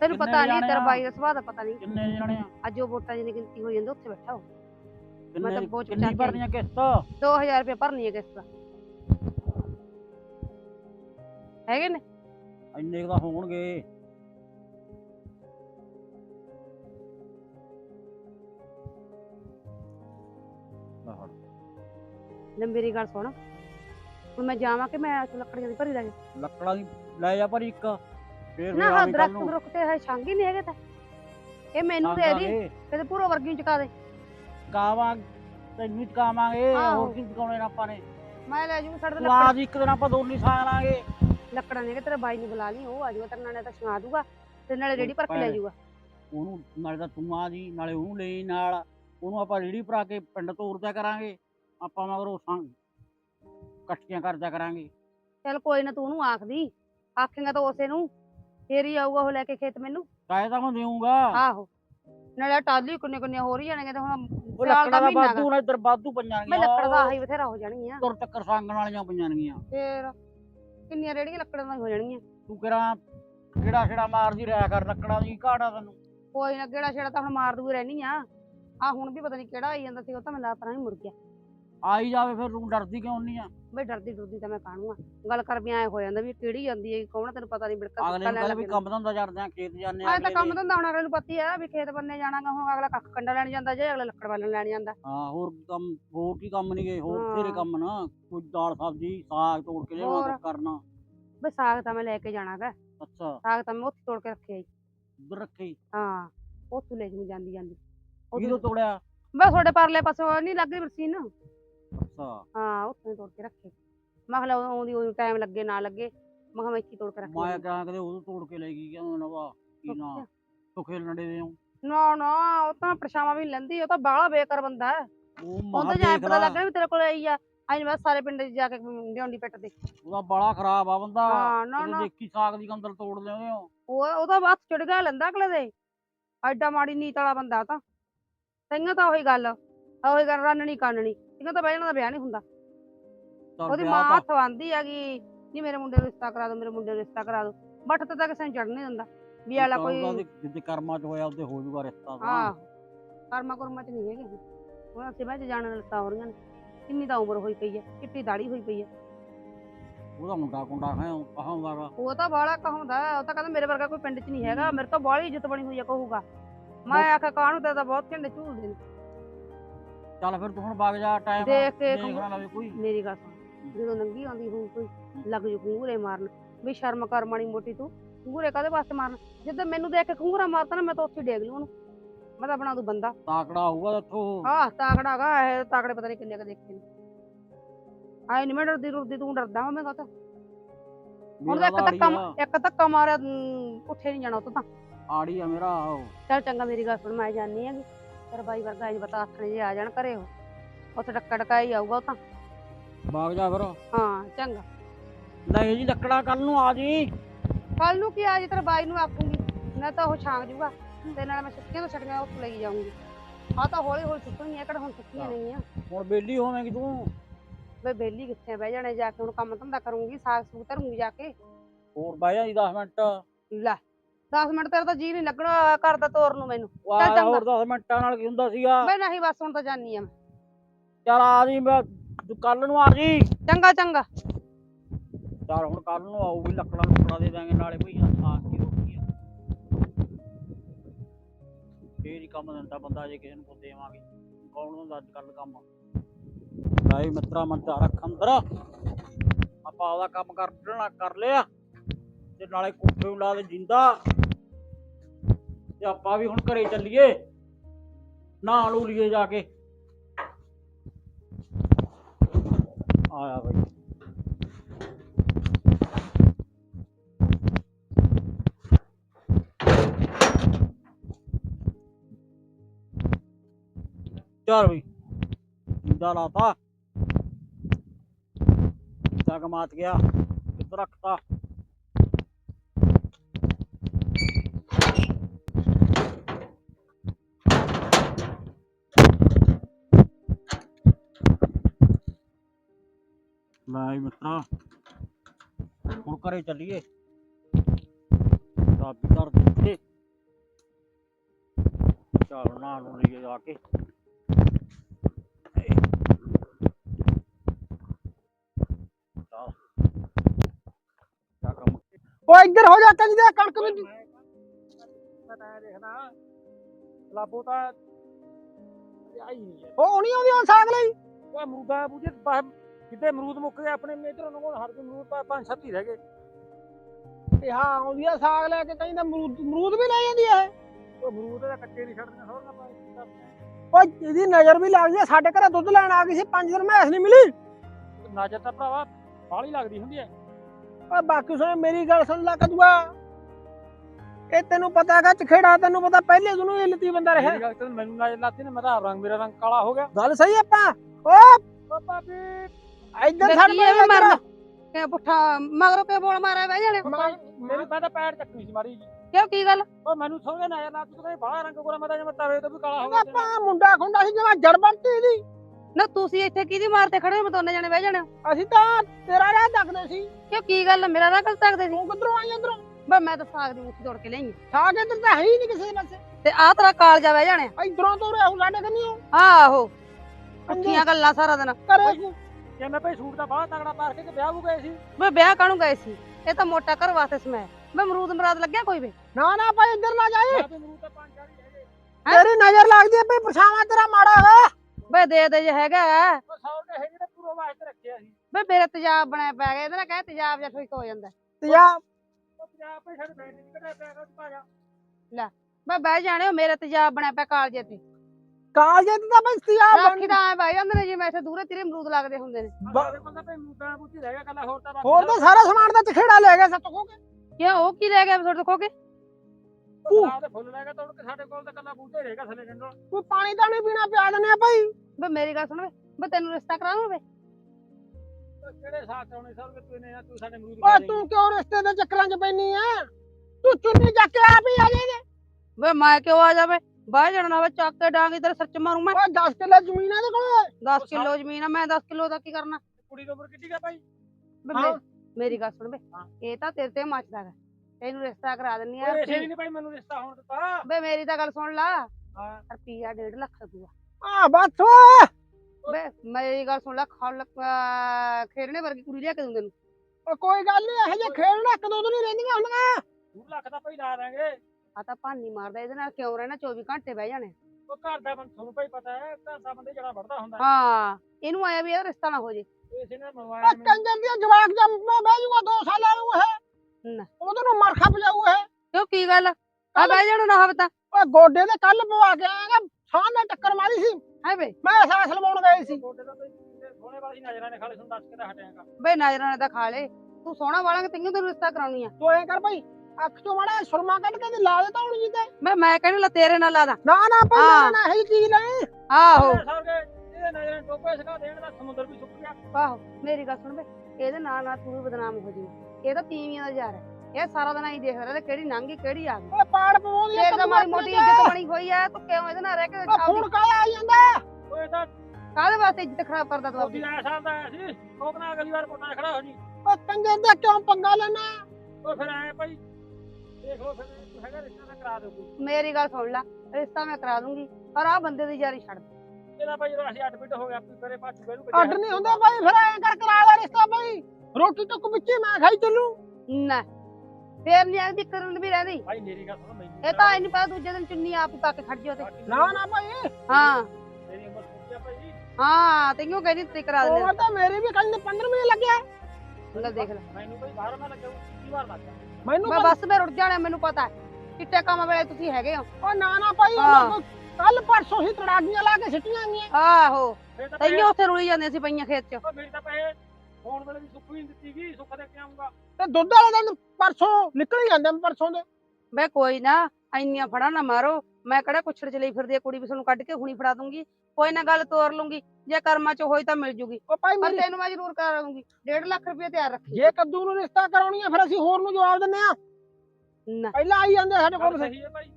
ਤੈਨੂੰ ਕਿੰਨੇ ਪਤਾ ਨਹੀਂ ਜਾਣੇ ਤੇਰਾ ਆ? ਬਾਈ ਦਾ ਸੁਭਾਅ ਦਾ ਪਤਾ ਨਹੀਂ। ਕਿੰਨੇ ਜਾਣੇ ਆ? ਅੱਜ ਉਹ ਵੋਟਾਂ ਜਿਹਨੇ ਗਿਣਤੀ ਹੋਈ ਜਾਂਦੀ ਉੱਥੇ ਬੈਠਾ ਹੋ ਮੈਂ ਤਾਂ ਕਿੰਨੇ ਬਹੁਤ ਕਿੰਨੀ ਚਾਚੀ ਭਰਨੀਆਂ ਕਿਸ਼ਤ? 2000 ਰੁਪਏ ਭਰਨੀ ਹੈ ਕਿਸ਼ਤ। ਹੈਗੇ ਨੇ? ਇੰਨੇ ਕੁ ਤਾਂ ਹੋਣਗੇ। ਲੈ ਫੜ। ਲੈ ਮੇਰੀ ਗੱਲ ਸੁਣ। ਹੁਣ ਮੈਂ ਜਾਵਾਂ ਕਿ ਮੈਂ ਇਸ ਲੱਕੜੀਆਂ ਦੀ ਭਰੀ ਦਾ ਲੱਕੜਾਂ ਦੀ ਲੈ ਜਾ ਪਰ ਇੱਕ। ਫੇਰ ਨਾ ਹਾਂ ਦਰਖਤ। ਦਰੁਖਤ ਤੇ ਹੈ ਛੰਗ ਹੀ ਨਹੀਂ ਹੈਗੇ ਤਾਂ। ਇਹ ਮੈਨੂੰ ਦੇ ਦੀ ਕਿਤੇ ਪੂਰਾ ਵਰਗੀ ਨੂੰ ਚੁਕਾ ਦੇ। ਕਾਵਾਂ ਤੈਨੂੰ ਚਕਾਵਾਂਗੇ। ਹੋਰ ਕੀ ਚਕਾਉਣੇ ਨੇ ਆਪਾਂ ਨੇ? ਮੈਂ ਲੈ ਜੂ ਸਾਡੇ ਤੂੰ ਲੱਕੜ। ਆ ਜੀ ਇੱਕ ਦਿਨ ਆਪਾਂ ਦੋਨੀ ਸਾਰਾਂਗੇ ਲੱਕੜਾਂ ਨੇ ਕਿ ਤੇਰੇ ਬਾਈ ਨੂੰ ਬੁਲਾ ਲਈ ਉਹ ਆ ਜਾਊਗਾ ਤੇਰੇ ਨਾਲ ਤਾਂ ਛਵਾ ਦੂਗਾ ਤੇ ਨਾਲੇ ਰੇੜੀ ਭਰ ਕੇ ਲੈ ਜਾਊਗਾ। ਉਹਨੂੰ ਨਾਲੇ ਤਾਂ ਤੂੰ ਆ ਜੀ ਨਾਲੇ ਉਹਨੂੰ ਲਈ ਨਾਲ। ਉਹਨੂੰ ਆਪਾਂ ਰੇੜੀ ਭਰਾ ਕੇ ਪਿੰਡ ਤੋਰ ਦਿਆ ਕਰਾਂਗੇ। ਆਪਾਂ ਮਗਰੋਂ ਸੰਗ ਇਕੱਠੀਆਂ ਕਰਦਿਆ ਕਰਾਂਗੇ। ਚੱਲ ਕੋਈ ਨਾ ਤੂੰ ਉਹਨੂੰ ਆਖਦੀ ਆਖੇਗਾ ਤਾਂ ਉਸੇ ਨੂੰ ਫੇਰ ਹੀ ਆਊਗਾ ਉਹ ਲੈ ਕੇ ਖੇਤ ਮੈਨੂੰ। ਕਾਇ ਤਾਂ ਮੈਂ ਦੇਊਂਗਾ। ਆਹੋ ਨਾਲੇ ਟਾਲੀ ਕੁੰਨੇ ਕੁੰਨੇ ਹੋ ਰਹੀ ਜਾਣਗੇ ਤੇ ਹੁਣ ਉਹ ਸਿਆਲ ਦਾ ਲੱਕੜਾਂ ਦਾ ਮਹੀਨਾ ਵਾਧੂ ਨਾ ਇੱਧਰ ਵਾਧੂ ਪਈਆਂ ਮੈਂ ਲੱਕੜ ਦਾ ਆਹੀ ਬਥੇਰਾ ਹੋ ਜਾਣਗੀਆਂ। ਤੁਰ ਟੱਕਰ ਸੰਗਣ ਵਾਲੀਆਂ ਪਈਆਂ ਨੇਗੀਆਂ ਫੇਰ ਕਿੰਨੀਆਂ ਰੇੜੀਆਂ ਲੱਕੜਾਂ ਦੀਆਂ ਹੋ ਜਾਣਗੀਆਂ। ਤੂੰ ਕਿਹੜਾ ਕਿਹੜਾ ਛੇੜਾ ਮਾਰਦੀ ਰਿਹਾ ਕਰ ਲੱਕੜਾਂ ਦੀ ਘਾੜਾ ਤੈਨੂੰ। ਕੋਈ ਨਾ ਕਿਹੜਾ ਛੇੜਾ ਤਾਂ ਹੁਣ ਮਾਰ ਦੂਗੀ ਰਹਿਣੀ ਆ। ਆ ਹੁਣ ਵੀ ਪਤਾ ਨਹੀਂ ਕਿਹੜਾ ਆਈ ਜਾਂਦਾ ਸੀ ਉਹ ਤਾਂ ਮੈਂ ਲਾ ਪਰਾਂ ਹੀ ਮੁੜ ਗਿਆ। ਆਈ ਜਾਵੇ ਫਿਰ ਤੂੰ ਡਰਦੀ ਕਿਉਂ ਨਹੀਂ ਆ? ਬਈ ਡਰਦੀ ਡਰਦੀ ਤਾਂ ਮੈਂ ਕਾਹਨੂੰ ਆ? ਗੱਲ ਕਰ ਵੀ ਐ ਹੋ ਜਾਂਦਾ ਵੀ ਕਿਹੜੀ ਜਾਂਦੀ ਹੈ ਕੌਣ ਆ, ਤੈਨੂੰ ਪਤਾ ਨਹੀਂ ਬਿੜਕਾ ਅਗਲੇ ਨੂੰ ਕਹਿੰਦੇ ਵੀ ਕੰਮ ਧੰਦਾ ਕਰਦੇ ਆ ਖੇਤ ਜਾਂਦੇ ਆ ਅੱਜ ਤਾਂ ਕੰਮ। ਧੰਦਾ ਹੁਣ ਅਗਲੇ ਨੂੰ ਪਤੀ ਆ ਵੀ ਖੇਤ ਬੰਨੇ ਜਾਣਾਗਾ ਹੁਣ ਅਗਲਾ ਕੱਖ ਕੰਡਾ ਲੈਣ ਜਾਂਦਾ ਜੇ ਅਗਲਾ ਲੱਕੜ ਵਾਲਣ ਲੈਣ ਜਾਂਦਾ। ਹਾਂ ਹੋਰ ਕੰਮ ਹੋਰ ਕੀ ਕੰਮ ਨਹੀਂ ਗਏ ਹੋਰ। ਤੇਰੇ ਕੰਮ ਨਾ ਕੋਈ ਦਾਲ ਸਬਜ਼ੀ ਸਾਗ ਤੋੜ ਕੇ ਲਿਆਉਣਾ। ਕੁਛ ਕਰਨਾ। ਬਈ ਸਾਗ ਤਾਂ ਮੈਂ ਲੈ ਕੇ ਜਾਣਾਗਾ ਅੱਛਾ। ਸਾਗ ਤਾਂ ਮੈਂ ਉੱਥੇ ਤੋੜ ਕੇ ਰੱਖਿਆ ਜੀ ਉਧਰ ਰੱਖੀ ਹਾਂ ਉੱਥੋਂ ਲੈ ਕੇ ਜਾਂਦੀ ਜਾਂਦੀ। ਕਿਦੋਂ ਤੋੜਿਆ? ਬਸ ਤੁਹਾਡੇ ਪਰਲੇ ਪਾਸੋਂ ਨਹੀਂ ਲੱਗ ਰਹੀ ਬਰਸੀਨ? ਅੱਛਾ ਹਾਂ ਉੱਥੋਂ ਹੀ ਤੋੜ ਕੇ ਰੱਖੇ। ਮੈਂ ਕਿਹਾ ਲੈ ਆਉਂਦੀ ਉਹ ਟਾਈਮ ਲੱਗੇ ਨਾ ਲੱਗੇ। ਮੈਂ ਕਿਹਾ ਮੈਂ ਇੱਥੇ ਹੀ ਤੋੜ ਕੇ ਰੱਖ ਮੈਂ ਕਹਾਂ ਕਦੇ ਉਦੋਂ ਤੋੜ ਕੇ ਲੈ ਗਈ ਕਿਉਂ ਨਵਾ ਕੀ ਨਾ? ਸੁਖੇ ਲੰਡੇ ਦੇ ਨਾ ਨਾ ਉਹ ਤਾਂ ਪਰਛਾਵਾਂ ਵੀ ਨੀ ਲੈਂਦੀ ਉਹ ਤਾਂ ਬਾਹਲਾ ਬੇਕਾਰ ਬੰਦਾ ਹੈ। ਉਹ ਉਹ ਮਹਾ ਤਾਂ ਜਾਂ ਦੇਖ ਪਤਾ ਲੱਗਣਾ ਵੀ ਤੇਰੇ ਕੋਲ ਆਈ ਆ। ਅੱਜ ਮੈਂ ਸਾਰੇ ਪਿੰਡ 'ਚ ਜਾ ਕੇ ਲਿਆਉਂਦੀ ਪਿੱਟ ਦੇ ਉਹਦਾ ਬੜਾ ਖਰਾਬ ਆ ਬੰਦਾ। ਹਾਂ ਨਾ ਨਾ। ਦੇਖੀ ਸਾਗ ਦੀ ਕੰਦਲ ਤੋੜ ਲਿਆਉਂਦੇ ਹੋ? ਉਹ ਉਹਦਾ ਹੱਥ ਚੜ ਗਿਆ ਲੈਂਦਾ ਅਗਲੇ ਦੇ। ਐਡਾ ਮਾੜੀ ਨੀਤ ਵਾਲਾ ਬੰਦਾ ਉਹ ਤਾਂ। ਤੈਨੂੰ ਤਾਂ ਉਹੀ ਗੱਲ। ਉਹੀ ਗੱਲ ਰੰਨਣੀ ਕਾਨਣੀ ਇਹਨਾਂ ਤਾਂ ਬਹਿ ਜਾਣਾ ਦਾ ਵਿਆਹ ਨਹੀਂ ਹੁੰਦਾ। ਚੱਲ ਉਹਦੀ ਵਿਆਹ ਮਾਂ ਤਾਂ ਹੱਥ ਆਂਦੀ ਹੈਗੀ ਨਹੀਂ ਮੇਰੇ ਮੁੰਡੇ ਨੂੰ ਰਿਸ਼ਤਾ ਕਰਾ ਦਿਓ ਮੇਰੇ ਮੁੰਡੇ ਨੂੰ ਰਿਸ਼ਤਾ ਕਰਾ ਦਿਓ। ਬੱਟ ਤੇ ਤਾਂ ਕਿਸੇ ਨੂੰ ਨਹੀਂ ਦਿੰਦਾ। ਵੀ ਆਲਾ ਕੋਈ ਉਹਦਾ ਜਿੱਦੇ ਕਰਮਾਂ ਚ ਹੋਇਆ ਉਹਦੇ ਹੋ ਜੂਗਾ ਰਿਸ਼ਤਾ ਤਾਂ ਹਾਂ ਕਰਮਾ ਕੁਰਮਾ ਚ ਨਹੀਂ ਹੈਗੇ। ਉਹਨਾਂ ਸਿਵਾ ਚ ਜਾਣ ਨਾਲ ਤਾਂ ਹੋ ਰਹੀਆਂ ਨੇ। ਕਿੰਨੀ ਤਾਂ ਉਮਰ ਹੋਈ ਪਈ ਹੈ ਚਿੱਟੀ ਦਾੜੀ ਹੋਈ ਪਈ ਹੈ। ਉਹਦਾ ਮੁੰਡਾ ਕੁੰਡਾ ਹੈ ਕਹਾਉਂਦਾਗਾ ਉਹ ਤਾਂ ਬਾਹਲਾ ਕਹਾਉਂਦਾ ਹੈ, ਉਹ ਤਾਂ ਕਹਿੰਦਾ ਮੇਰੇ ਵਰਗਾ ਕੋਈ ਪਿੰਡ ਚ ਨਹੀਂ ਹੈਗਾ ਮੇਰੇ ਤੋਂ ਬਾਹਲੀ ਇੱਜ਼ਤ ਬਣੀ ਹੋਈ ਹੈ ਕਹੂਗਾ। ਮੈਂ ਆਖਿਆ ਕਾਹਨੂੰ ਤੇ ਤਾਂ ਬਹੁਤ ਝੰਡੇ ਝੂਲਦੇ ਨੇ? ਚੱਲ ਫਿਰ ਤੂੰ ਹੁਣ ਵਗ ਜਾ ਟਾਈਮ ਦੇਖ ਕੇ ਦੇਖ ਨਾ ਲਵੇ ਕੋਈ। ਮੇਰੀ ਗੱਲ ਸੁਣ ਜਦੋਂ ਨੰਗੀ ਆਉਂਦੀ ਹੋਊ ਕੋਈ ਲੱਗ ਜੂ ਖੂਰੇ ਮਾਰਨ। ਵੀ ਸ਼ਰਮ ਕਰ ਮਾੜੀ ਮੋਟੀ ਤੂੰ ਖੂਰੇ ਕਾਦੇ ਵਾਸਤੇ ਮਾਰਨ? ਜਦੋਂ ਮੈਨੂੰ ਦੇਖ ਕੇ ਖੂਰਾ ਮਾਰਤਾ ਨਾ ਮੈਂ ਤਾਂ ਉੱਥੇ ਡੇਗ ਲੂ ਉਹਨੂੰ। ਮੈਂ ਤਾਂ ਬਣਾ ਦੂ ਬੰਦਾ। ਤਾਕੜਾ ਹੋਊਗਾ ਇੱਥੋਂ ਆਹ ਤਾਕੜਾ ਗਾ ਇਹ ਤਾਕੜੇ ਪਤਾ ਨਹੀਂ ਕਿੰਨੇ ਕ ਦੇਖੇ ਨੇ। ਆਏ ਨਹੀਂ ਮੈਂ ਡਰਦੀ ਡਰਦੀ ਤੂੰ ਡਰਦਾ ਵਾ ਮੈਂ ਕਹਤਾ ਹੁਣ ਤਾਂ ਮੇਰਾ ਇੱਕ ਧੱਕਾ ਇੱਕ ਧੱਕਾ ਮਾਰਿਆ ਉੱਠੇ ਨਹੀਂ ਜਾਣਾ ਉੱਥੋਂ ਤਾਂ। ਆੜੀ ਆ ਮੇਰਾ ਉਹ ਚੱਲ ਚੰਗਾ ਮੇਰੀ ਗੱਲ ਸੁਣ ਮੈਂ ਜਾਣੀ ਹੈਗੀ। ਤੇਰਾ ਬਾਈ ਵਰਗਾ ਇਹ ਪਤਾ ਆਥਣੇ ਜੇ ਆ ਜਾਣ ਘਰੇ ਉਹ। ਉੱਥੇ ਟੱਕਾ ਟਕਾ ਹੀ ਆਊਗਾ ਉਹ ਤਾਂ। ਵਗ ਜਾ ਫਿਰ। ਹਾਂ ਚੰਗਾ। ਲੈ ਜੀ ਲੱਕੜਾ ਕੱਲ ਨੂੰ ਆ ਜੀ। ਕੱਲ ਨੂੰ ਕੀ ਆ ਜੀ ਤੇਰੇ ਬਾਈ ਨੂੰ ਆਖੂੰਗੀ। ਨਾ ਤਾਂ ਉਹ ਛਾਂਗ ਜੂਗਾ ਤੇ ਨਾਲ ਮੈਂ ਛੁੱਟੀਆਂ ਤੋਂ ਛੱਡੀਆਂ ਉੱਥੇ ਲਈ ਜਾਊਂਗੀ। ਆ ਤਾਂ ਹੌਲੀ ਹੌਲੀ ਛੁੱਟਣਗੀਆਂ ਕਿਹੜਾ ਹੁਣ ਛੁੱਟੀਆਂ ਨਹੀਂ ਆ ਹੁਣ ਬੇਲੀ ਹੋਵੇਂਗੀ ਤੂੰ। ਵੇ ਬੇਲੀ ਕਿੱਥੇ ਬਹਿ ਜਾਣੇ ਜਾ ਕੇ ਹੁਣ ਕੰਮ ਧੰਦਾ ਕਰੂੰਗੀ ਸਾਗ ਸੂਗ ਧਰੂੰਗੀ ਜਾ ਕੇ। ਹੋਰ ਬਹਿ ਜਾ ਜੀ 10 ਮਿੰਟ। ਲੈ। 10 ਮਿੰਟ ਤੇਰਾ ਤਾਂ ਜੀ ਨਹੀਂ ਲੱਗਣਾ ਘਰ ਦਾ ਤੋਰ ਨੂੰ ਮੈਨੂੰ। ਚੱਲ ਚੰਗਾ। ਹੋਰ 10 ਮਿੰਟਾਂ ਨਾਲ ਕੀ ਹੁੰਦਾ ਸੀਗਾ? ਮੈਂ ਨਹੀਂ ਬਸ ਹੁਣ ਤਾਂ ਜਾਨੀ ਆ ਮੈਂ। ਚੱਲ ਆ ਜੀ ਮੈਂ ਕੱਲ ਨੂੰ ਆ ਜੀ। ਚੰਗਾ ਚੰਗਾ। ਚੱਲ ਚੱਲ ਹੁਣ ਕੱਲ ਨੂੰ ਆਊਗੀ ਲੱਕੜਾਂ ਲੁਕੜਾਂ ਦੇ ਦਾਂਗੇ ਨਾਲੇ ਭਈ ਆ ਕੀ ਰੋਕੀ ਆ। ਫੇਰ ਹੀ ਕੰਮ ਦਿੰਦਾ ਬੰਦਾ ਜੇ ਕਿਸੇ ਨੂੰ ਕੋ ਦੇਵਾਂਗੇ। ਕੌਣ ਹੁੰਦਾ ਅੱਜ ਕੱਲ ਕੰਮ? ਲਾਈ ਮਿੱਤਰਾ ਮੰਦਾ ਰੱਖ ਅੰਦਰ। ਆਪਾਂ ਉਹਦਾ ਕੰਮ ਕਰ ਲੈਣਾ ਕਰ ਲਿਆ। ਤੇ ਨਾਲੇ ਕੋਠੇ ਨੂੰ ਲਾ ਦੇ ਜਿੰਦਾ। ਤੇ ਆਪਾਂ ਵੀ ਹੁਣ ਘਰੇ ਚੱਲੀਏ। ਨਾ ਲੂ ਲਈਏ ਜਾ ਕੇ। ਆਇਆ ਬਈ। ਚੱਲ ਬਈ। ਜਿੰਦਾ ਲਾਤਾ। ਜਗ ਮਾਤ ਗਿਆ। ਕਿੱਧਰ ਰੱਖਤਾ? ਲੈ ਮਿੱਤਰਾ। ਹੁਣ ਘਰੇ ਚੱਲੀਏ। ਚਾਬੀ ਧਰ ਦਿੱਤੇ ਚੱਲ ਨਾ ਨੂੰ ਲਈਏ ਜਾ ਕੇ। ਓ ਇੱਧਰ ਹੋ ਜਾ ਕੰਜ ਦੇ ਕਣਕ ਵੀ ਮੈਂ ਤਾਂ ਦੇਖਦਾ ਲਾਬੋ ਤਾਂ ਆਈ ਨਹੀਂ ਉਹ ਨਹੀਂ ਆਉਂਦੀ ਉਹ ਸਾਗ ਲਈ। ਉਹ ਅਮਰੂਦਾ ਬੂਝੇ ਕਿਤੇ ਅਮਰੂਦ ਮੁੱਕ ਗਏ ਆਪਣੇ ਇਧਰੋਂ ਨੂੰ ਹਰ ਕੋਈ ਅਮਰੂਦ ਪਾ- ਪੰਜ ਸੱਤ ਹੀ ਰਹਿ ਗਏ। ਤੇ ਹਾਂ ਆਉਂਦੀ ਆ ਸਾਗ ਲੈ ਕੇ ਕਹਿੰਦਾ ਅਮਰੂਦ ਅਮਰੂਦ ਵੀ ਲੈ ਜਾਂਦੀ ਆ ਇਹ। ਉਹ ਅਮਰੂਦ ਦਾ ਕੱਟੇ ਨਹੀਂ ਛੱਡਦੇ ਹੋਰ ਨਾ ਪਾ ਓਏ ਇਹਦੀ ਨਜ਼ਰ ਵੀ ਲੱਗਦੀ ਆ ਸਾਡੇ ਘਰੇ ਦੁੱਧ ਲੈਣ ਆ ਗਈ ਸੀ ਪੰਜ ਦਿਨ ਮੈਸ ਨਹੀਂ ਮਿਲੀ। ਨਜ਼ਰ ਤਾਂ ਭਰਾਵਾ ਬਾਹਲੀ ਲੱਗਦੀ ਹੁੰਦੀ ਹੈ ਓਏ ਬਾਕੀ ਸੁਣ ਮੇਰੀ ਗੱਲ ਸੁਣ ਲੈ ਕਦੂਆ। ਇਹ ਤੈਨੂੰ ਪਤਾ ਹੈਗਾ ਚਖੇੜਾ ਤੈਨੂੰ ਪਤਾ ਪਹਿਲੇ ਦਿਨੋਂ ਇਹ ਲਤੀ ਬੰਦਾ ਰਿਹਾ। ਮੇਰੀ ਗੱਲ ਤੇ ਮੈਨੂੰ ਨਜ਼ਰ ਲਾਤੀ ਨੇ ਮੈਂ ਤਾਂ ਰੰਗ ਮੇਰਾ ਰੰਗ ਕਾਲਾ ਹੋ ਗਿਆ। ਗੱਲ ਸਹੀ ਆਪਾਂ। ਓ! ਓ ਭਾਬੀ! ਇੱਧਰ ਛੱਡ ਕੀ ਮੇਰੇ ਮਰਨਾ। ਕਿ ਪੁੱਠਾ ਮਗਰੋਂ ਕੇ ਬੋਲ ਮਾਰਿਆ ਬਹਿ ਜਾਣੇ ਮੇਰੀ ਮੈਂ ਤਾਂ ਪੈਰ ਚੱਕਣੀ ਸੀ ਮਾਰੀ ਜੀ ਕਿਉਂ ਕੀ ਗੱਲ? ਉਹ ਮੈਨੂੰ ਸੋਹਣੇ ਨਜ਼ਰ ਲਾ ਤੂੰ ਕਹਿੰਦਾ ਬਾਹਲਾ ਰੰਗ ਕੋਰਾ ਮੈਂ ਤਾਂ ਜਿਵੇਂ ਤਵੇ ਤੋਂ ਵੀ ਕਾਲਾ ਹੋ ਗਿਆ। ਆਪਾਂ ਮੁੰਡਾ ਖੁੰਡਾ ਸੀ ਜਿਵੇਂ ਜੜ ਬੰਤੀ ਦੀ ਨਾ ਤੁਸੀਂ ਇੱਥੇ ਕਿਹਦੀ ਮਾਰਤੇ ਖੜੇ ਹੋ? ਮੈਂ ਦੋਨੇ ਜਣੇ ਬਹਿ ਜਾਣੇ? ਅਸੀਂ ਤਾਂ ਤੇਰਾ ਰਾਹ ਤੱਕਦੇ ਸੀ। ਕਿਉਂ ਕੀ ਗੱਲ ਮੇਰਾ ਰਾਹ ਕਰ ਸਕਦੇ ਸੀ? ਤੂੰ ਕਿੱਧਰੋਂ ਆਈ ਅੰਦਰੋਂ? ਬਈ ਮੈਂ ਤਾਂ ਸਾਗ ਦੀ ਮੁੱਠੀ ਤੋੜ ਕੇ ਲਈ ਸਾਗ ਇੱਧਰ ਤਾਂ ਹੈ ਹੀ ਨਹੀਂ ਕਿਸੇ ਪਾਸੇ। ਤੇ ਆਹ ਤੇਰਾ ਕਾਲਜਾ ਬਹਿ ਜਾਣੇ ਇਧਰੋਂ ਤੋਂ ਰਹਿ ਸਾਡੇ ਕੰਨੀ ਆਹੋ। ਉੱਠੀਆਂ ਗੱਲਾਂ ਸਾਰਾ ਦਿਨ। ਕਰੇ ਜੇ ਮੈਂ ਭਈ ਸੂਟ ਦਾ ਬਾਹਲਾ ਤਗੜਾ ਪਾ ਕੇ ਤੇ ਵਿਆਹ ਹੋ ਗਏ ਸੀ? ਬਈ ਵਿਆਹ ਕਾਹਨੂੰ ਗਏ ਸੀ? ਇਹ ਤਾਂ ਮੋਟਾ ਘਰ ਵਾਸਤੇ ਸਮੈ ਬਈ ਮਰੂਦ ਮਰਾਦ ਲੱਗਿਆ ਕੋਈ ਵੀ? ਨਾ ਨਾ ਭਾਈ ਇੱਧਰ ਨਾ ਜਾਈ। ਮੈਂ ਤੇ ਅਮਰੂਦ ਤਾਂ ਪੰਜ ਚਾਰ ਹੀ ਰਹਿ ਗਏ। ਤੇਰੀ ਨਜ਼ਰ ਲੱਗਦੀ ਹੈ ਭਈ ਪਰਛਾਵਾਂ ਤੇਰਾ ਮਾੜਾ ਹੋਇਆ ਬਈ ਦੇ ਦੇ ਜੇ ਹੈਗਾ। ਉਹ ਸੌ ਦੇ ਹੈਗੇ ਤੇ ਪੂਰਾ ਵਾਸਤੇ ਰੱਖਿਆ ਸੀ। ਬਈ ਮੇਰੇ ਤੇਜ਼ਾਬ ਬਣਿਆ ਪੈ ਗਿਆ। ਇਹਦੇ ਨਾਲ ਕਹੇ ਤੇਜ਼ਾਬ ਜਾਂ ਠੀਕ ਹੋ ਜਾਂਦਾ। ਤੇ ਜਾ ਉਹ ਪੰਜਾਬ ਭਈ ਸਾਡੇ ਬੈਠ ਨਹੀਂ ਕਢਿਆ ਪਿਆ ਉਹ ਪਾ ਗਿਆ ਬਈ ਬਹਿ ਜਾਣੇ ਹੋ ਮੇਰੇ ਤੇਜ਼ਾਬ ਬਣਿਆ ਪਿਆ ਕਾਲਜੇ ਤੇ। ਕਾਲਜੇ ਤੇ ਤਾਂ ਬਈ ਸਿਆ ਰਾਖੀ ਦਾ ਐ ਬਹਿ ਜਾਂਦੇ ਨੇ ਜਿਵੇਂ ਇੱਥੇ ਦੂਰੇ ਤੇਰੇ ਅਮਰੂਦ ਲੱਗਦੇ ਹੁੰਦੇ ਨੇ। ਸਾਡੇ ਕੋਲ ਤਾਂ ਭਈ ਮੂਟਾ ਬੂਟੀ ਰਹਿ ਗਿਆ ਕੱਲਾ ਹੋਰ ਤਾਂ ਬਾਕੀ ਹੋਰ ਤਾਂ ਸਾਰਾ ਸਮਾਨ ਦਾ ਚਖੇੜਾ ਲੈ ਗਿਆ ਸੱਤ ਖੋ ਕੇ। ਕਿਉਂ ਉਹ ਕੀ ਲੈ ਗਿਆ ਤੁਹਾਡੇ ਤੋਂ ਖੋ ਕੇ ਗੁਲਾਬ ਦੇ ਫੁੱਲ ਲੈ ਗਿਆ ਤੋੜ ਕੇ ਸਾਡੇ ਕੋਲ ਤਾਂ ਕੱਲਾ ਬੂਟੇ ਰਹਿ ਗਿਆ ਥੱਲੇ ਡੰਡੋ ਕੋਈ ਪਾਣੀ ਤਾਂ ਨਹੀਂ ਪੀਣਾ ਪਿਆ ਦਿੰਦੇ ਆ ਭਾਈ। ਬਈ ਮੇਰੀ ਗੱਲ ਸੁਣ ਵੇ ਬਈ ਤੈਨੂੰ ਰਿਸ਼ਤਾ ਕਰਾਵਾਂ ਵੇ ਕਿਹੜੇ ਸਾਥ ਆਉਣੇ ਸਰ ਕਿ ਤੂੰ ਨੇ ਤੂੰ ਸਾਡੇ ਅਮਰੂਦ ਓ ਤੂੰ ਕਿਉਂ ਰਿਸ਼ਤੇ ਦੇ ਚੱਕਰਾਂ 'ਚ ਪੈਣੀ ਆ ਤੂੰ ਚੁੰਨੀ ਚੱਕ ਕੇ ਆਪ ਹੀ ਆ ਜਾਏਂਗੇ। ਵੇ ਮੈਂ ਕਿਉਂ ਆ ਜਾਵੇ? ਬਾਹਰ ਜਾਣਾ ਵੇ ਚੱਕ ਕੇ ਡਾਂਗ ਇਧਰ ਸੱਚ ਮਾਰੂ ਮੈਂ। ਓ 10 ਕਿੱਲੇ ਜ਼ਮੀਨ ਆ ਦੇ ਕੋਲ। 10 ਕਿਲੋ ਜ਼ਮੀਨ ਆ ਮੈਂ 10 ਕਿਲੋ ਦਾ ਕੀ ਕਰਨਾ? ਕੁੜੀ ਦੀ ਉਮਰ ਕਿੱਡੀ ਕਾ ਭਾਈ? ਵੇ ਹਾਂ। ਮੇ- ਮੇਰੀ ਗੱਲ ਸੁਣ ਵੇ ਹਾਂ। ਇਹ ਤਾਂ ਤੇਰੇ ਤੇ ਮੱਚਦਾ ਹੈ। ਤੈਨੂੰ ਰਿਸ਼ਤਾ ਕਰਾ ਦਿੰਨੀ ਆ ਵੀ ਨਹੀਂ ਭਾਈ ਮੈਨੂੰ ਰਿਸ਼ਤਾ ਹੋਣ ਦਿੱਤਾ। ਵੇ ਮੇਰੀ ਤਾਂ ਗੱਲ ਸੁਣ ਲਾ। ਹਾਂ। ਰੁਪਈਆ 1.5 ਲੱਖ ਰੁਪਈਆ। ਆ ਬਸ। ਓ ਵੇ ਮੇਰੀ ਗੱਲ ਸੁਣ ਲੈ ਖਲ ਅਹ ਖੇਡਣੇ ਵਰਗੀ ਕੁੜੀ ਲਿਆ ਕੇ ਦੂੰ ਤੈਨੂੰ ਓ ਕੋਈ ਗੱਲ ਨਹੀਂ ਇਹੋ ਜਿਹੇ ਖੇਡ ਨਾ ਇੱਕ ਦੋ ਦਿਨ ਹੀ ਰਹਿੰਦੀਆਂ ਹੁੰਦੀਆਂ 2 ਲੱਖ ਦਾ ਭਾਈ ਲਾ ਦਾਂਗੇ। ਆ ਤਾਂ ਭਾਨੀ ਮਾਰਦਾ ਇਹਦੇ ਨਾਲ ਕਿਉਂ ਰਹਿਣਾ? 24 ਘੰਟੇ ਬਹਿ ਜਾਣੇ। ਉਹ ਘਰ ਦਾ ਬੰਦ ਤੁਹਾਨੂੰ ਭਾਈ ਪਤਾ ਹੈ ਘਰ ਦਾ ਬੰਦੇ ਜਿਹੜਾ ਵੜਦਾ ਹੁੰਦਾ। ਹਾਂ ਇਹਨੂੰ ਆਇਆ ਵੀ ਇਹਦਾ ਰਿਸ਼ਤਾ ਨਾ ਹੋ ਜੇ। ਇਸੇ ਨੇ ਮਰਵਾਇਆ ਮੈਨੂੰ। ਕੰਜਰ ਦੀ ਜਵਾਕ ਜੰਮ ਮੈਂ ਬਹਿ ਜਾਊਗਾ 2 ਸਾਲਾਂ ਨੂੰ ਇਹ। ਨਾ। ਉਹਦੇ ਨੂੰ ਮਰਖਾ ਪਜਾਊ ਇਹ। ਕਿਉਂ ਕੀ ਗੱਲ? ਆ ਬਹਿ ਜਾਣਾ ਨਾ ਹੋਵੇ ਤਾਂ ਓ ਗੋਡੇ ਦੇ ਕੱਲ ਪਵਾ ਕੇ ਆਏਗਾ ਸਾਹ ਨੇ ਟੱਕਰ ਮਾਰੀ ਸੀ। ਹੈ ਵੇ ਮੈਂ ਸਾਸ ਲਵਾਉਣ ਗਏ ਸੀ। ਛੋਟੇ ਦਾ ਭਾਈ ਸੋਹਣੇ ਵਾਲੀ ਨਜ਼ਰਾਂ ਨੇ ਖਾਲੇ ਤੁਹਾਨੂੰ ਦੱਸ ਕੇ ਤਾਂ ਹਟਿਆਗਾ ਬੇ ਨਜ਼ਰਾਂ ਨੇ ਤਾਂ ਖਾ ਲੇ। ਤੂੰ ਸੋਹਣਾ ਵਾਲਾਂਗੇ ਤੈਨੂੰ ਤੈਨੂੰ ਰਿਸ਼ਤਾ ਕਰਾਉਣੀ ਆ? ਤੂੰ ਐ ਕਰ ਭਾਈ ਅੱਖ ਚੋਂ ਮਾੜਾ ਸੁਰਮਾ ਕੱਢ ਕੇ ਤੇ ਲਾ ਦੇ ਤਾਂ ਹੁਣ ਜੀ ਤੇ। ਮੈਂ ਮੈਂ ਕਹਿੰਦੀ ਲਾ ਤੇਰੇ ਨਾਲ ਲਾਦਾ ਨਾ ਨਾ ਭਾਈ ਹਾਂ। ਨਾ ਇਹੀ ਚੀਜ਼ ਨਹੀਂ। ਆਹੋ। ਇਹਦੇ ਨਜ਼ਰਾਂ ਟੋਪੇ ਸਕਾ ਦੇਣ ਦਾ ਸਮੁੰਦਰ ਵੀ ਸੁੱਕ ਗਿਆ। ਆਹੋ ਮੇਰੀ ਗੱਲ ਸੁਣ ਬੇ ਇਹਦੇ ਨਾਲ ਨਾਲ ਤੂੰ ਵੀ ਬਦਨਾਮ ਹੋ ਜੀ ਇਹ ਤਾਂ ਤੀਵੀਆਂ ਦਾ ਯਾਰ ਹੈ। ਇਹ ਸਾਰਾ ਦਿਨ ਆਈ ਦੇਖਦਾ ਰਹਿੰਦਾ ਕਿਹੜੀ ਲੰਘ ਕਿਹੜੀ ਆ ਗਈ ਓਏ ਪਾੜ ਪਵਾਉਂਦੀ ਤੇਰੇ ਤਾਂ ਮਾੜੀ ਮੋਟੀ ਇੱਜ਼ਤ ਬਣੀ ਹੋਈ ਆ ਤੂੰ ਕਿਉਂ ਇਹਦੇ ਨਾਲ ਰਹਿ ਕੇ ਆਪਦੀ ਫੋਨ ਕਾਲਾ ਆ ਜਾਂਦਾ? ਓਏ ਤਾਂ ਕਾਹਦੇ ਵਾਸਤੇ ਇੱਜ਼ਤ ਖਰਾਬ ਕਰਦਾ ਤੂੰ ਆਪਦੀ? ਆਇਆ ਸਾਲ ਦਾ ਆਇਆ ਸੀ। ਕੋਕਨਾ ਅਗਲੀ ਵਾਰ ਕੋਟਾਂ ਖੜਾ ਹੋ ਜੀ। ਓ ਕੰਜਰ ਦਾ ਕਿਉਂ ਪੰਗਾ ਲੈਣਾ ਉਹ ਫਿਰ ਆਏ ਭਾਈ। ਦੇਖ ਲਓ ਫਿਰ ਤੂੰ ਹੈਗਾ ਰਿਸ਼ਤਾ ਤਾਂ ਕਰਾ ਦਿਓ ਕੋਈ। ਮੇਰੀ ਗੱਲ ਸੁਣ ਲੈ ਰਿਸ਼ਤਾ ਮੈਂ ਕਰਾ ਦੂੰਗੀ ਪਰ ਆ ਬੰਦੇ ਦੀ ਯਾਰੀ ਛੱਡ ਦੇ। ਇਹਦਾ ਭਾਈ ਜਦੋਂ ਅਸੀਂ ਅੱਡ ਪਿੱਟ ਹੋ ਗਿਆ ਆਪੀ ਕਰੇ ਪਾਛੂ ਬੈਠੂ ਅੱਡ ਨਹੀਂ ਹੁੰਦਾ ਭਾਈ ਫਿਰ ਐ ਕਰ ਕਰਾ ਲੈ ਰਿਸ਼ਤਾ ਭਾਈ। ਰੋਟੀ ਟੁੱਕ ਵਿੱਚੇ ਮੈਂ ਖਾਈ ਚੱਲੂ। ਨਾ ਫੇਰ ਨਹੀਂ ਆਦੀ ਕਰਨ ਵੀ ਰਹਿੰਦੀ। ਭਾਈ ਮੇਰੀ ਗੱਲ ਸੁਣ ਮੈਨੂੰ ਇਹ ਤਾਂ ਐ ਨਹੀਂ ਪਤਾ ਦੂਜੇ ਦਿਨ ਚੁੰਨੀ ਆਪ ਹੀ ਪਾ ਕੇ ਖੜ ਜਿਓ ਤੇ। ਨਾ ਨਾ ਭਾਈ। ਹਾਂ। ਮੇਰੀ ਉਮਰ ਛੋਟੀ ਆ ਭਾਈ। ਹਾਂ ਤੈਨੂੰ ਕਹਿੰਦੀ ਤੇ ਕਰਾ ਦਿੰਦੇ ਉਹ ਤਾਂ ਮੇਰੇ ਵੀ ਕਹਿੰਦੇ 15 ਮਹੀਨੇ ਲੱਗਿਆ। ਲੈ ਦੇਖ ਲੈ। ਮੈਨੂੰ ਭਾਈ ਬਾਹਰ ਮੈਂ ਲੱਗਿਆ ਕੀ ਵਾਰ ਲੱਗ ਗਿਆ। ਮੈਨੂੰ ਮੈਂ ਬਸ ਮੈਂ ਰੁੱਟ ਜਾਣਾ ਮੈਨੂੰ ਪਤਾ ਚਿੱਟੇ ਕੰਮ ਵੇਲੇ ਤੁਸੀਂ ਹੈਗੇ ਹੋ। ਉਹ ਨਾ ਨਾ ਭਾਈ ਹਾਂ। ਕੱਲ ਪਰਸੋਂ ਹੀ ਤੜਾਗੀਆਂ ਲਾ ਕੇ ਸਿੱਟੀਆਂ ਗਈਆਂ। ਆਹੋ। ਫੇਰ ਤਾਂ ਤੈਨੂੰ ਉੱਥੇ ਰੁਲੀ ਜਾਂਦੇ ਸੀ ਪਈਆਂ ਖੇਤ 'ਚ। ਮੇਰੀ ਤਾਂ ਪੈਸੇ ਫੋਨ ਵੇਲੇ ਦੀ ਸੁੱਖ ਵੀ ਨੀ ਦਿੱਤੀ ਗਈ ਸੁੱਖ ਦੇ ਕੇ ਆਉਂਗਾ ਤੇ ਦੁੱਧ ਵਾਲੇ ਦਿਨ ਪਰਸੋਂ ਨਿਕਲ ਹੀ ਜਾਂਦੇ ਪਰਸੋਂ ਦੇ। ਬੇ ਕੋਈ ਨਾ ਇੰਨੀਆਂ ਫੜਾ ਨਾ ਮਾਰੋ। ਮੈਂ ਕਿਹੜਾ ਕੁਛੜ ਚ ਲਈ ਫਿਰਦੀ ਆ ਕੁੜੀ ਵੀ ਤੁਹਾਨੂੰ ਕੱਢ ਕੇ ਹੁਣੀ ਫੜਾ ਦੂੰਗੀ ਕੋਈ ਨਾ ਗੱਲ ਤੋਰ ਲੂੰਗੀ ਜੇ ਕਰਮਾਂ ਚ ਹੋਈ ਤਾਂ ਮਿਲ ਜੂਗੀ ਉਹ ਭਾਈ ਪਰ ਮੇਰੀ ਤੈਨੂੰ ਮੈਂ ਜ਼ਰੂਰ ਕਰਾ ਦੂੰਗੀ 1.5 ਲੱਖ ਰੁਪਏ ਤਿਆਰ ਰੱਖੀ। ਜੇ ਕੱਦੂ ਨੂੰ ਰਿਸ਼ਤਾ ਕਰਾਉਣੀ ਆ ਫਿਰ ਅਸੀਂ ਹੋਰ ਨੂੰ ਜਵਾਬ ਦਿੰਨੇ ਆ। ਨਾ। ਪਹਿਲਾਂ ਆਈ ਜਾਂਦੇ ਸਾਡੇ ਗੱਲ ਕੋਲ ਸਹੀ ਹੈ ਭਾਈ।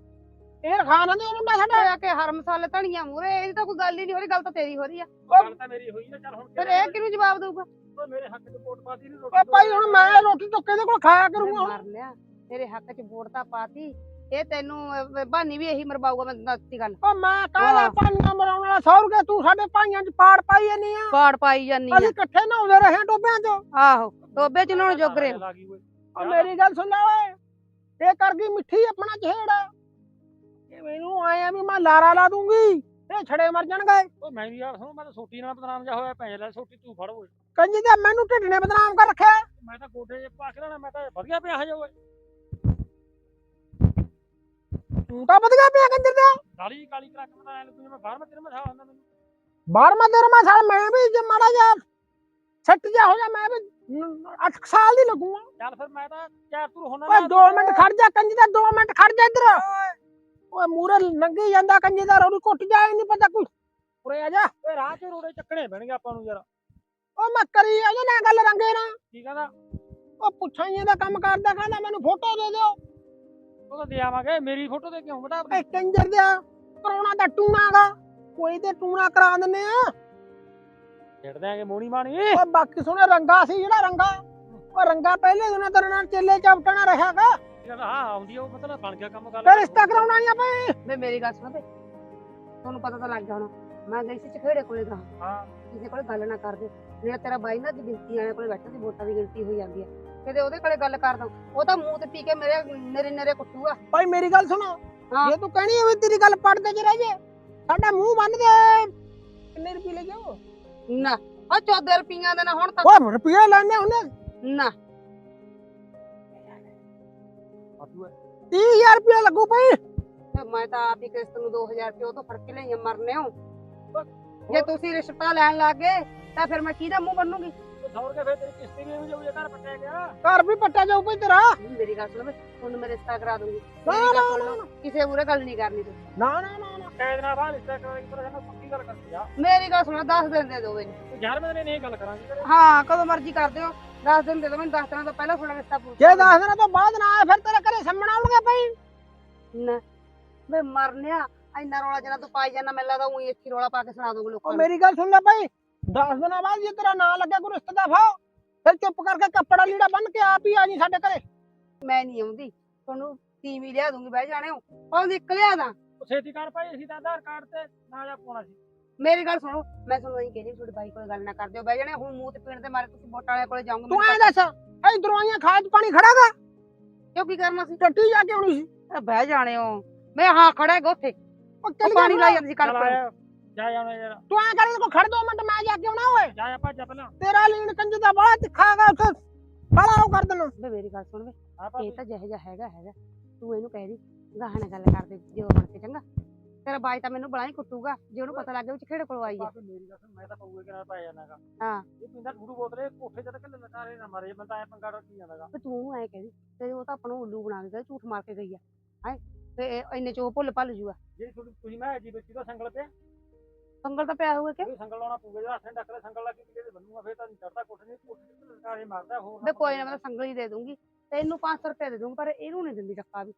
ਇਹ ਖਾਣਾ ਦੇ ਉਹਨੂੰ ਮੈਂ ਸਾਡਾ। ਹੋਇਆ ਕਿ ਹਰ ਮਸਾਲੇ ਧਣੀਆਂ ਮੂਰੇ ਇਹਦੀ ਤਾਂ ਕੋਈ ਗੱਲ ਹੀ ਨਹੀਂ ਹੋ ਰਹੀ ਗੱਲ ਤਾਂ ਤੇਰੀ ਹੋ ਰਹੀ ਆ। ਗੱਲ ਤਾਂ ਮੇਰੀ ਹੋਈ ਨਾ ਚੱਲ ਹੁਣ ਫਿਰ ਇਹ ਕਿਹਨੂੰ ਜਵਾਬ ਦਊਗਾ? ਉਹ ਮੇਰੇ ਹੱਕ 'ਚ ਵੋਟ ਪਾਤੀ ਨਹੀਂ ਓਏ ਭਾਈ ਹੁਣ ਮੈਂ ਰੋਟੀ ਟੁੱਕੇ ਦੇ ਕੋਲ ਖਾਇਆ ਕਰੂੰਗਾ ਹੁਣ। ਮਰ ਲਿਆ ਤੇਰੇ ਹੱਕ 'ਚ ਵੋਟ ਤਾਂ ਪਾਤੀ। ਇਹ ਤੈਨੂੰ ਅਹ, ਬਹਾਨੀ ਵੀ ਇਹੀ ਮਰਵਾਊਗਾ ਮੈਂ ਤੈਨੂੰ ਦੱਸਤੀ ਗੱਲ। ਓ ਮੈਂ ਕਾਹਦਾ ਹਾਂ। ਪਾਣੀਆਂ ਮਰਾਉਣ ਵਾਲਾ? ਸੌਰ ਕੇ ਤੂੰ ਸਾਡੇ ਭਾਈਆਂ 'ਚ ਪਾੜ ਪਾਈ ਨਹੀਂ ਆ। ਪਾੜ ਪਾਈ ਜਾਨੀ ਅਸੀਂ ਆ ਇਕੱਠੇ ਨਹਾਉਂਦੇ ਰਹੇ ਟੋਬਿਆਂ 'ਚ। ਆਹੋ ਟੋਬੇ ਚ ਨਹਾਉਣ ਜੋਗਰੇ ਹੋ। ਲੱਗੀ ਓਏ। ਓ ਮੇਰੀ ਗੱਲ ਸੁਣ ਲੈ ਓਏ। ਇਹ ਕਰ ਗਈ ਮਿੱਠੀ ਆਪਣਾ ਚਿਹੜਾ। ਇਹ ਮੈਨੂੰ ਆਇਆ ਵੀ ਮੈਂ ਲਾਰਾ ਲਾ ਦੂੰਗੀ ਇਹ ਛੜੇ ਮਰ ਜਾਣਗੇ। ਉਹ ਮੈਂ ਵੀ ਯਾਰ ਸੁਣ ਮੈਂ ਤਾਂ ਸੋਟੀ ਨਾਲ ਬਦਨਾਮ ਜਾ ਹੋਇਆ ਪੈ ਲੈ ਸੋਟੀ ਤੂੰ ਫੜ ਓਏ। ਕੰਜੀ ਤੇ ਮੈਨੂੰ ਢਿੱਡ ਨੇ ਬਦਨਾਮ ਕਰ ਰੱਖਿਆ। ਮੈਂ ਤਾਂ ਗੋਡੇ 'ਚ ਪਾ ਕੇ ਲੈਣਾ ਮੈਂ ਤਾਂ ਵਧੀਆ ਪਿਆ ਹਜੇ ਓਏ। ਤੂੰ ਤਾਂ ਵਧੀਆ ਪਿਆ ਕੰਜਰ ਦੇ। ਕਾਲੀ ਕਾਲੀ ਕਰਾ ਕੇ ਬਣਾ ਤੂੰ ਮੈਂ ਬਾਹਰ ਮੈਂ ਤੇਰੇ ਮਥਾ ਹੁੰਦਾ ਮੈਨੂੰ ਬਾਹਰ ਮੈਂ ਤੇਰੇ ਮੈਂ ਸਾਲ ਮੈਂ ਵੀ ਜੇ ਮਾੜਾ ਜਾ ਸੱਟ ਜਾ ਹੋ ਜਾ ਮੈਂ ਵੀ 8 ਸਾਲ ਦੀ ਲੱਗੂਗਾ। ਚੱਲ ਫਿਰ ਮੈਂ ਤਾਂ ਚਾਰ ਤੂੰ ਹੋਣਾ ਓਏ 2 ਮਿੰਟ ਖੜ ਜਾ ਕੰਜੀ ਦਾ 2 ਮਿੰਟ ਖੜ ਜਾ ਇੱਧਰ। ਓਏ। ਮੂਰੇ ਨੰਗੀ ਜਾਂਦਾ ਕੰਜੀ ਦਾ ਰੋੜੀ ਕੁੱਟ ਜਾਏ ਨਹੀਂ ਪਤਾ ਕੁਛ ਉਰੇ ਆ ਜਾ। ਓਏ ਰਾਹ 'ਚ ਰੋੜੇ ਚੱਕਣੇ ਪੈਣਗੇ ਆਪਾਂ ਨੂੰ ਯਾਰ। ਓ ਮੈਂ ਕਰੀ ਉਹਦੇ ਨਾਲ ਗੱਲ ਰੰਗੇ ਨਾ। ਕੀ ਕਹਿੰਦਾ? ਉਹ ਪੁੱਛਾਂ ਹੀ ਦਾ ਕੰਮ ਕਰਦਾ ਕਹਿੰਦਾ ਮੈਨੂੰ ਫੋਟੋ ਦੇ ਦਿਓ। ਉਹ ਤਾਂ ਦੇ ਆਵਾਂਗੇ ਮੇਰੀ ਫੋਟੋ ਤੇ ਕਿਉਂ ਬਤਾ ਏ ਕੰਜਰ ਦਿਆ ਕਰੋਨਾ ਦਾ ਟੂਣਾਗਾ ਕੋਈ ਤੇ ਟੂਣਾ ਕਰਾ ਦਿੰਨੇ ਆ। ਛੱਡ ਦਿਆਂਗੇ ਮੋਣੀ ਮਾਣੀ ਓ ਬਾਕੀ ਸੁਣੇ ਰੰਗਾ ਸੀ ਜਿਹੜਾ ਰੰਗਾ। ਉਹ ਰੰਗਾ ਪਹਿਲੇ ਦਿਨ ਤੇਰੇ ਨਾਲ ਚੇਲੇ ਚਪਟਣਾ ਰਿਹਾਗਾ ਕਹਿੰਦਾ ਹਾਂ ਆਉਂਦੀ ਆ ਉਹ ਮਤਲਬ ਬਣ ਗਿਆ ਕੰਮ ਕਰ ਤੇ ਰਿਸ਼ਤਾ ਕਰਾਉਣਾ ਨਹੀਂ ਆਪੇ ਵੇ ਮੇਰੀ ਗੱਲ ਸੁਣ ਬੇ ਤੁਹਾਨੂੰ ਪਤਾ ਤਾਂ ਲੱਗ ਗਿਆ ਹੋਣਾ ਮੈਂ ਗਈ ਸੀ ਚਖੇੜੇ ਕੋਲੇ ਤਾਂ ਹਾਂ। ਕਿਸੇ ਕੋਲੇ ਗੱਲ ਨਾ ਕਰਦੇ। ਜਿਹੜਾ ਤੇਰਾ ਬਾਈ ਨਾ ਅੱਜ ਗਿਣਤੀ ਵਾਲੇ ਕੋਲੇ ਬੈਠਾ ਸੀ ਵੋਟਾਂ ਦੀ ਗਿਣਤੀ ਹੋਈ ਜਾਂਦੀ ਆ। ਕਿਤੇ ਉਹਦੇ ਕੋਲੇ ਗੱਲ ਕਰਦਾ ਉਹ ਤਾਂ ਮੂੰਹ ਤੇ ਪੀ ਕੇ ਮੇਰੇ ਨਰੇ ਨਰੇ ਕੁੱਟੂਗਾ। ਭਾਈ ਮੇਰੀ ਗੱਲ ਸੁਣੋ। ਹਾਂ। ਜੇ ਤੂੰ ਕਹਿਣੀ ਹੋਵੇ ਤੇਰੀ ਗੱਲ ਪੜਦੇ ਚ ਰਹਿ ਜੇ ਸਾਡਾ ਮੂੰਹ ਬੰਨ ਦੇ। ਕਿੰਨੇ ਰੁਪਏ ਲੈ ਜਾਓ ਨਾ ਆ 14 ਰੁਪਈਆਂ ਦੇ ਨਾ ਹੁਣ ਤੱਕ। ਓਏ ਰੁਪਏ ਲੈਣੇ ਉਹਨੇ। ਨਾ। ਆਤੂ 30000 ਰੁਪਏ ਲੱਗੂ ਭਾਈ। ਤੇ ਮੈਂ ਤਾਂ ਆਪ ਹੀ ਕਿਸ਼ਤ ਨੂੰ 2000 ਰੁਪਏ ਉਹ ਤੋਂ ਫੜ ਕੇ ਲਈਆਂ ਮਰਨੇ ਹੋ। ਜੇ ਤੁਸੀਂ ਰਿਸ਼ਤਾ ਲੈਣ ਲੱਗੇ ਤਾਂ ਫਿਰ ਮੈਂ ਕਿਹਦਾ ਮੂੰਹ ਬੰਨੂਗੀ? ਸੌਰ ਕੇ ਫਿਰ ਤੇਰੀ ਕਿਸ਼ਤੀ ਵੀ ਹੋ ਜਾਊ ਜੇ ਘਰ ਪੱਟਿਆ ਗਿਆ। ਘਰ ਵੀ ਪੱਟਿਆ ਜਾਊ ਭਾਈ ਤੇਰਾ। ਮੇਰੀ ਗੱਲ ਸੁਣ ਵੇ ਹੁਣ ਮੈਂ ਰਿਸ਼ਤਾ ਕਰਾ ਦੂੰਗੀ ਨਾ ਮੇਰੀ ਗੱਲ ਨਾ ਸੁਣ ਲਓ, ਕਿਸੇ ਬੁਰੇ ਗੱਲ ਨਹੀਂ ਕਰਨੀ ਤੂੰ। ਨਾ ਨਾ ਨਾ ਨਾ। ਕੈਦ ਨਾਲ ਬਾਹਰ ਰਿਸ਼ਤਾ ਕਰਾਂਗੇ ਪਰ ਇਹਨਾਂ ਪੱਕੀ ਗੱਲ ਕਰਦੀ ਆ। ਮੇਰੀ ਗੱਲ ਸੁਣੋ 10 ਦਿਨ ਦੇ ਦਿਓ ਮੈਨੂੰ। ਤੇ ਯਾਰ ਮੈਂ ਨਹੀਂ ਇਹ ਗੱਲ ਕਰਾਂਗੇ ਤੇਰੇ। ਹਾਂ ਕਦੋਂ ਮਰਜ਼ੀ ਕਰ ਦਿਓ। 10 ਦਿਨ ਦੇ ਦਿਓ ਮੈਨੂੰ 10 ਦਿਨਾਂ ਤੋਂ ਪਹਿਲਾਂ ਤੁਹਾਡਾ ਰਿਸ਼ਤਾ ਪੂਰਾ ਜੇ ਦਸ ਦਿਨਾਂ ਤੋਂ ਬਾਅਦ ਨਾ ਆਏ ਫਿਰ ਤੇਰੇ ਘਰੇ ਸਾਹਮਣਾ ਆਉਣਗੇ ਭਾਈ। ਨਾ। ਵੇ ਮਰਨਿਆ ਇੰਨਾ ਰੌਲਾ ਜਨਾ ਤੂੰ ਪਾਈ ਜਾਣਾ ਮੈਨੂੰ ਲੱਗਦਾ ਉਹੀ ਇੱਥੇ ਰੌਲਾ ਪਾ ਕੇ ਸੁਣਾ ਦੋਗੇ ਉਹ ਲੋਕਾਂ ਨੂੰ। ਮੇਰੀ ਗੱਲ ਸੁਣ ਲੈ ਭਾਈ। 10 ਦਿਨਾਂ ਬਾਅਦ ਜੇ ਤੇਰਾ ਨਾਂ ਲੱਗਿਆ ਕੋਈ ਰਿਸ਼ਤੇ ਦਾ ਫਾਓ ਫਿਰ ਚੁੱਪ ਕਰਕੇ ਕੱਪੜਾ ਲੀੜਾ ਬੰਨ ਕੇ ਆਪ ਹੀ ਆ ਜੀ ਸਾਡੇ ਘਰੇ। ਮੈਂ ਨਹੀਂ ਆਉਂਦੀ। ਤੁਹਾਨੂੰ ਟੀਵੀ ਲਿਆ ਦੂੰਗੀ ਬਹਿ ਜਾਣੇ ਹੋ। ਉਹ ਨਿਕਲਿਆ ਦਾ। ਉਹ ਛੇਤੀ ਕਰ ਭਾਈ ਅਸੀਂ ਤਾਂ ਆਧਾਰ ਕਾਰਡ ਤੇ ਨਾ ਜਾ ਪਾਉਣਾ ਸੀ। ਮੇਰੀ ਗੱਲ ਸੁਣੋ ਮੈਂ ਤੁਹਾਨੂੰ ਇਹੀ ਕਹਿੰਦੀ ਤੁਹਾਡੇ ਬਾਈ ਕੋਲ ਗੱਲ ਨਾ ਕਰਦੇ ਹੋ ਬਹਿ ਜਾਣੇ ਹੁਣ ਮੂੰਹ ਤੇ ਪੀਣ ਦੇ ਮਾਰੇ ਤੁਸੀਂ ਵੋਟਾਂ ਵਾਲੇ ਕੋਲੇ ਜਾਓਗੇ ਤੂੰ ਐਂ ਦੱਸ ਐ ਦਰਵਾਈਆਂ ਖਾਦ ਪਾਣੀ ਖੜਾਗਾ ਕਿਉਂ ਕੀ ਕਰਨਾ ਸੀ? ਟੱਟੀ ਜਾ ਕੇ ਆਉਣੀ ਸੀ। ਬਹਿ ਜਾਣੇ ਹੋ। ਮੈਂ ਹਾਂ ਖੜਾ ਹੈਗਾ ਉੱਥੇ। ਉਹ ਪਾਣੀ ਲਾਈ ਜਾਂਦੀ ਸੀ ਚੱਲ ਕਣਕ ਨੂੰ ਆਇਆ ਜਾ ਜਾਣਾ ਯਾਰ। ਤੂੰ ਐਂ ਕਰ ਕੋ ਖੜ ਦੋ ਮਿੰਟ ਮੈਂ ਜਾ ਕੇ ਆਉਣਾ ਓਏ। ਜਾ ਜਾ ਭੱਜ ਜਾ ਪਹਿਲਾਂ ਤੇਰਾ ਲੀਨ ਕੰਜ ਦਾ ਬੜਾ ਤਿੱਖਾਗਾ ਉੱਥੇ। ਬੜਾ ਉਹ ਕਰ ਦੇਣਾ। ਵੇ ਮੇਰੀ ਗੱਲ ਸੁਣ ਵੇ ਇਹ ਤਾਂ ਜਿਹੋ ਜਿਹਾ ਹੈਗਾ ਹੈਗਾ। ਤੂੰ ਇਹਨੂੰ ਕਹਿ ਦੀ ਗਾਹਾਂ ਨਾਲ ਗੱਲ ਕਰਦੇ ਦਿਓ ਬਣ ਕੇ ਚੰਗਾ। ਤੇਰਾ ਬਾਈ ਤਾਂ ਮੈਨੂੰ ਬੜਾ ਹੀ ਕੁੱਟੂਗਾ ਜੇ ਉਹਨੂੰ ਪਤਾ ਲੱਗ ਗਿਆ ਉਹ ਚਖੇੜੇ ਕੋਲ ਆਈ ਹੈ ਬਾਕੀ ਮੇਰੀ ਗੱਲ ਸੁਣ, ਮੈਂ ਤਾਂ ਪਊਏ ਕਿਨਾਰ ਪੈ ਜਾਣਾਗਾ ਹਾਂ। ਇਹ ਪਿੰਡਾ ਡੂਡੂ ਬੋਤਲੇ ਕੋਠੇ ਤੇ ਤੱਕ ਲਟਾਰੇ ਨਾ ਮਾਰੇ ਮੈਂ ਤਾਂ ਐ ਪੰਗਾ ਡਰ ਕੀ ਜਾਂਦਾਗਾ ਤੇ ਤੂੰ ਐ ਕਹਿ ਦੀ ਤੇ ਉਹ ਤਾਂ ਆਪਣਾ ਉੱਲੂ ਬਣਾ ਕੇ ਗਈ, ਝੂਠ ਮਾਰ ਕੇ ਗਈ ਆ। ਹੈ? ਤੇ ਇਹ ਇੰਨੇ ਚ ਉਹ ਭੁੱਲ ਭੱਲ ਜੂਗਾ ਜੇ ਤੁਸੀਂ ਤੁਸੀਂ ਮੈਂ ਜੀ ਬੱਚੀ ਦਾ ਸੰਗਲ ਤੇ। ਸੰਗਲ ਤਾਂ ਪਿਆ ਹੋਊਗਾ ਕਿ? ਸੰਗਲ ਲਾਉਣਾ ਪਊਗਾ ਜਿਹੜਾ ਹੱਥਾਂ ਡੱਕ ਲੈ ਸੰਗਲ ਲਾ ਕੇ ਕਿਤੇ ਬੰਨੂਗਾ ਫੇਰ ਤਾਂ ਚੜਦਾ ਕੋਠੇ ਨਹੀਂ ਤੇ ਲਟਾਰੇ ਮਾਰਦਾ ਹੋਰ ਵੇ ਕੋਈ ਨਾ ਮੈਂ ਤਾਂ ਸੰਗਲ ਹੀ ਦੇ ਦੂੰਗੀ ਤੈਨੂੰ 500 ਰੁਪਏ ਦੇ ਦੂੰਗੀ ਪਰ ਇਹਨੂੰ ਨਹੀਂ ਦਿੰਦੀ ਟੱਕਾ ਵੀ।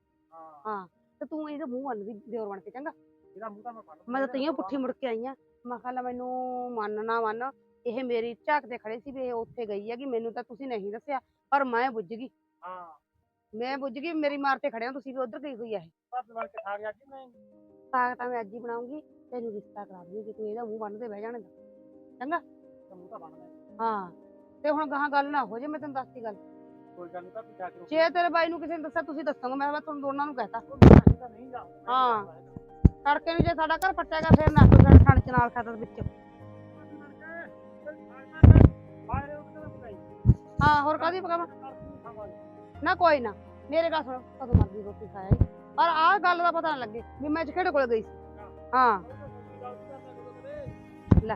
ਹਾਂ। ਤੇ ਤੂੰ ਇਹਦੇ ਮੂੰਹ ਵੱਲ ਵੀ ਦਿਓਰ ਬਣ ਕੇ ਚੰਗਾ। ਇਹਦਾ ਮੂੰਹ ਤਾਂ ਮੈਂ ਫੜ ਮੈਂ ਤਾਂ ਤਈਓ ਪੁੱਠੀ ਮੁੜ ਕੇ ਆਈ ਆ। ਮੈਂ ਕਿਹਾ ਲੈ ਮੈਨੂੰ ਮੰਨ ਨਾ ਮੰਨ ਇਹ ਮੇਰੀ ਝਾਕ ਤੇ ਖੜੇ ਸੀ ਵੀ ਇਹ ਉੱਥੇ ਗਈ ਹੈਗੀ ਮੈਨੂੰ ਤਾਂ ਤੁਸੀਂ ਨਹੀਂ ਦੱਸਿਆ ਪਰ ਮੈਂ ਬੁੱਝ ਗਈ। ਹਾਂ। ਮੈਂ ਬੁੱਝ ਗਈ ਮੇਰੀ ਮਾਰ ਤੇ ਖੜੇ ਹੋ ਤੁਸੀਂ ਵੀ ਉਧਰ ਗਈ ਹੋਈ ਆ ਇਹ। ਭਾਬੀ ਬਣ ਕੇ ਖਾ ਗਿਆ ਕਿ ਮੈਂ। ਸਾਗ ਤਾਂ ਮੈਂ ਅੱਜ ਹੀ ਬਣਾਉਂਗੀ। ਤੈਨੂੰ ਰਿਸ਼ਤਾ ਕਰਾ ਦੂੰਗੀ ਜੇ ਤੂੰ ਇਹਦਾ ਮੂੰਹ ਬੰਨ ਦੇ ਬਹਿ ਜਾਣੇ ਦਾ ਤਾਂ ਮੂੰਹ ਤਾਂ ਬਣਦਾ ਹਾਂ ਤੇ ਹੁਣ ਗਾਹਾਂ ਗੱਲ ਨਾ ਹੋ ਜੇ ਮੈਂ ਤੈਨੂੰ ਦੱਸਤੀ ਗੱਲ। ਕੋਈ ਗੱਲ ਨਹੀਂ ਤਾਂ ਤੂੰ ਜਾ ਕੇ ਜੇ ਤੇਰੇ ਬਾਈ ਨੂੰ ਕਿਸੇ ਨੇ ਦੱਸਿਆ ਤੁਸੀਂ ਦੱਸੋਗੇ ਮੈਂ ਤੁਹਾਨੂੰ ਦੋਨਾਂ ਨੂੰ ਕਹਤਾ। ਤਾਂ ਨਹੀਂ ਜਾ ਹਾਂ। ਤੜਕੇ ਨੂੰ ਜੇ ਸਾਡਾ ਘਰ ਪੱਟਿਆ ਗਿਆ ਫਿਰ ਨਾ ਕੋਈ ਸਾਡੇ ਥਣ ਚ ਨਾਲ ਖਾਤਾ ਵਿੱਚ। ਬਾਹਰ ਉੱਠ ਕੇ ਪਕਾਈ ਹਾਂ ਹੋਰ ਕਾਦੀ ਪਕਾਵਾਂ ਨਾ ਕੋਈ ਨਾ ਮੇਰੇ ਗੱਲ ਸੁਣ ਕਦੋਂ ਮਰਦੀ ਰੋਟੀ ਖਾਇਆ। ਪਰ ਆਹ ਗੱਲ ਦਾ ਪਤਾ ਨਾ ਲੱਗੇ ਵੀ ਮੈਂ ਜਿਹੜੇ ਕੋਲ ਗਈ ਸੀ? ਹਾਂ। ਲੈ।